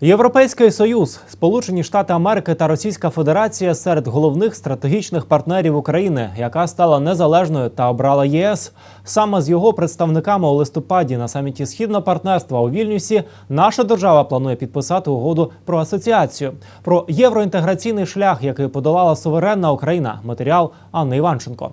Європейський союз, Сполучені Штати Америки та Російська Федерація серед головних стратегічних партнерів України, яка стала незалежною та обрала ЄС. Саме з його представниками у листопаді на саміті Східного партнерства у Вільнюсі наша держава планує підписати угоду про асоціацію, про євроінтеграційний шлях, який подолала суверенна Україна. Матеріал Анни Іванченко.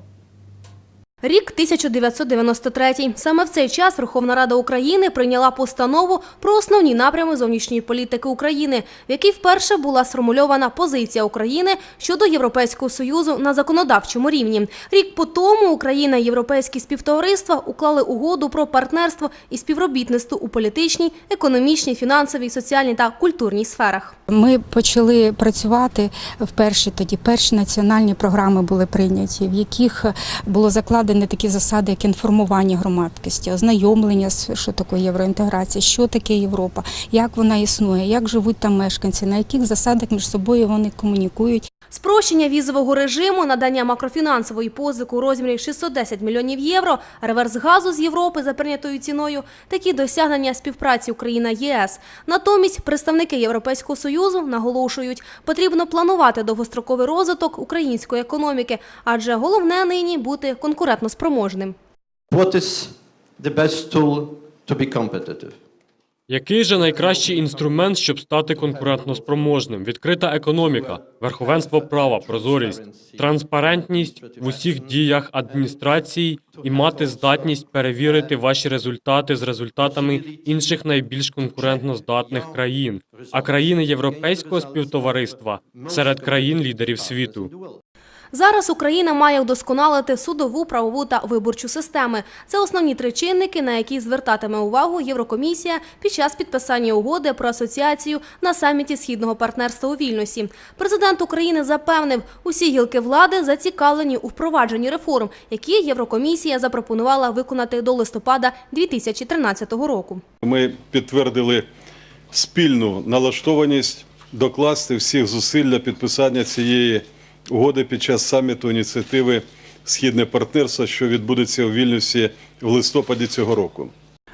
Рік 1993. Саме в цей час Верховна Рада України прийняла постанову про основні напрями зовнішньої політики України, в якій вперше була сформульована позиція України щодо Європейського союзу на законодавчому рівні. Рік по тому Україна і європейські співтовариства уклали угоду про партнерство і співробітництво у політичній, економічній, фінансовій, соціальній та культурній сферах. Ми почали працювати вперше тоді. Перші національні програми були прийняті, в яких було закладені такі засади, як інформування громадськості, ознайомлення що таке євроінтеграція, що таке Європа, як вона існує, як живуть там мешканці, на яких засадах між собою вони комунікують. Спрощення візового режиму, надання макрофінансової позики у розмірі 610 мільйонів євро, реверс газу з Європи за прийнятою ціною – такі досягнення співпраці Україна-ЄС. Натомість представники Європейського Союзу наголошують, потрібно планувати довгостроковий розвиток української економіки, адже головне нині бути конкурентноспроможним. What is the best tool to be competitive? Який же найкращий інструмент, щоб стати конкурентноспроможним? Відкрита економіка, верховенство права, прозорість, транспарентність в усіх діях адміністрації і мати здатність перевірити ваші результати з результатами інших найбільш конкурентно здатних країн, а країни європейського співтовариства серед країн-лідерів світу. Зараз Україна має вдосконалити судову, правову та виборчу системи. Це основні три чинники, на які звертатиме увагу Єврокомісія під час підписання угоди про асоціацію на саміті східного партнерства у Вільнюсі. Президент України запевнив, усі гілки влади зацікавлені у впровадженні реформ, які Єврокомісія запропонувала виконати до листопада 2013 року. Ми підтвердили спільну налаштованість докласти всіх зусиль для підписання цієї угоди під час саміту ініціативи Східне партнерство, що відбудеться у Вільнюсі в листопаді цього року.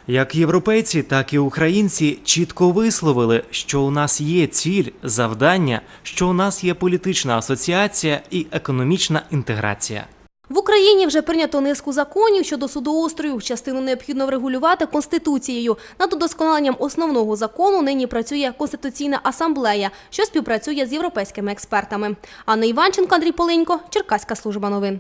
Як європейці, так і українці чітко висловили, що у нас є ціль, завдання, що у нас є політична асоціація і економічна інтеграція. В Україні вже прийнято низку законів щодо судоустрою. Частину необхідно врегулювати Конституцією. Над удосконаленням основного закону нині працює Конституційна асамблея, що співпрацює з європейськими експертами. Анна Іванченко, Андрій Полинько, Черкаська служба новин.